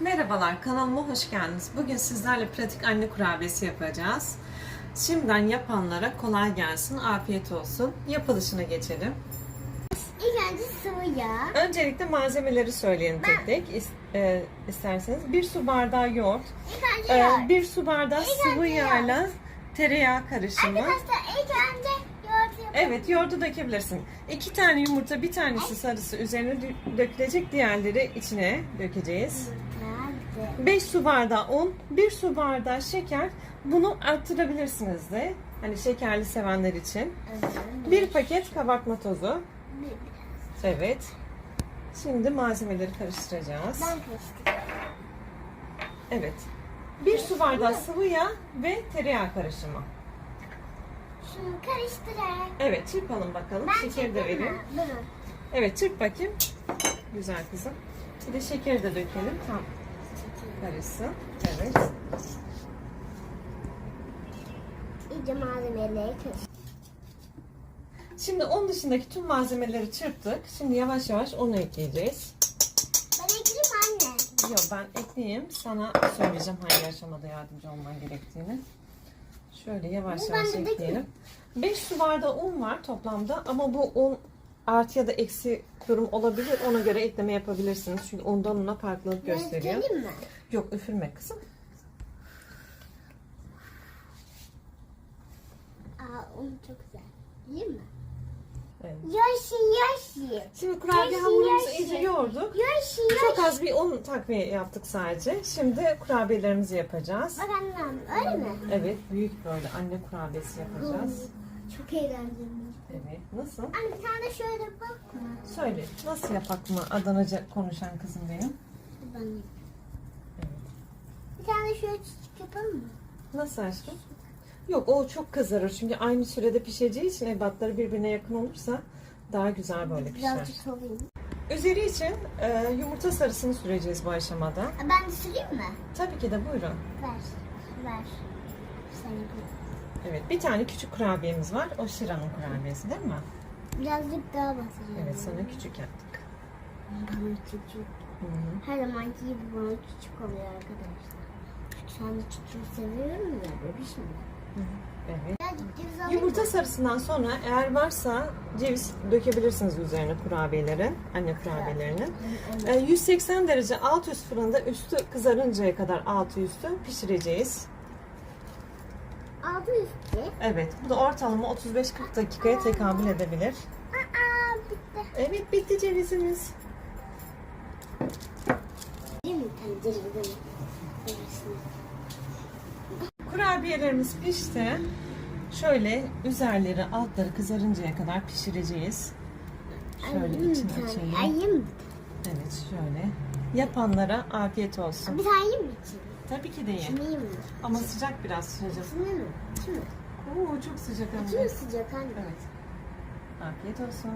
Merhabalar, kanalıma hoş geldiniz. Bugün sizlerle pratik anne kurabiyesi yapacağız. Şimdiden yapanlara kolay gelsin, afiyet olsun. Yapılışına geçelim. İlk önce sıvı yağ. Öncelikle malzemeleri söyleyin tek tek is- e, isterseniz. Bir su bardağı yoğurt, İlk önce e, yoğurt. bir su bardağı sıvı önce yağla tereyağı karışımı. Arkadaşlar ilk önce yoğurt yapalım. Evet, yoğurdu dökebilirsin. İki tane yumurta, bir tanesi sarısı üzerine dö- dökülecek, diğerleri içine dökeceğiz. Nerede? 5 su bardağı un, 1 su bardağı şeker. Bunu arttırabilirsiniz de. Hani şekerli sevenler için. Bir paket kabartma tozu. Evet. Şimdi malzemeleri karıştıracağız. Ben karıştırıyorum. Evet. 1 su bardağı sıvı yağ ve tereyağı karışımı. Şunu karıştırarak. Evet, çırpalım bakalım. Ben Şekeri de vereyim. Durun. Evet, çırp bakayım. Güzel kızım. Bir de şekeri de dökelim. Tam karışsın. Evet. İyice malzemeleri karıştır. Şimdi onun dışındaki tüm malzemeleri çırptık. Şimdi yavaş yavaş onu ekleyeceğiz. Ben ekleyeyim anne. Yok ben ekleyeyim. Sana söyleyeceğim hangi aşamada yardımcı olman gerektiğini. Şöyle yavaş Bu yavaş ekleyelim. 5 su bardağı un var toplamda ama bu un artı ya da eksi durum olabilir. Ona göre ekleme yapabilirsiniz. Çünkü undan una farklılık Ben gösteriyor. ekleyeyim mi? Yok üfürme kızım. Aa un çok güzel. Değil mi? Evet. Yoshi yoshi. Şimdi kurabiye Yaşı, hamurumuzu yaşı. iyice yoğurduk. Yoshi Çok yoshi. az bir un takviye yaptık sadece. Şimdi kurabiyelerimizi yapacağız. Bak annem öyle mi? Evet, büyük böyle anne kurabiyesi yapacağız. Çok eğlenceli. Evet, nasıl? Anne sen de şöyle bakma. Söyle, nasıl yapak mı Adanaca konuşan kızım benim? Ben Evet. Bir tane şöyle çiçek yapalım mı? Nasıl aşkım? Yok, o çok kızarır çünkü aynı sürede pişeceği için ebatları birbirine yakın olursa daha güzel böyle pişer. Birazcık salayım. Üzeri için e, yumurta sarısını süreceğiz bu aşamada. Ben de süreyim mi? Tabii ki de buyurun. Ver. Ver. Sen yapın. Evet, bir tane küçük kurabiyemiz var. O Şira'nın kurabiyesi değil mi? Birazcık daha batırıyorum. Evet, sana küçük yaptık. Bana küçük. Hı hı. Her zamanki gibi bana küçük oluyor arkadaşlar. Sen de küçüğü seviyorum ya bebiş mi? Evet. Birazcık Yumurta sarısından sonra eğer varsa ceviz dökebilirsiniz üzerine kurabiyelerin, anne kurabiyelerinin. Ee, 180 derece alt üst fırında üstü kızarıncaya kadar altı üstü pişireceğiz. Altı üstü. Evet, bu da ortalama 35-40 dakikaya tekabül edebilir. Aa bitti. Evet, bitti cevizimiz. Değil mi? Kurabiyelerimiz pişti. Şöyle üzerleri, altları kızarıncaya kadar pişireceğiz. Şöyle açayım. Ayayım mı? Evet, şöyle. Yapanlara afiyet olsun. Bir tane yiyeyim mi için? Tabii ki de ye. Şunu yiyeyim mi? Ama sıcak biraz sıcak. Şunu mi? Şunu. Oo çok sıcak hem Şunu sıcak anne. Evet. Afiyet olsun.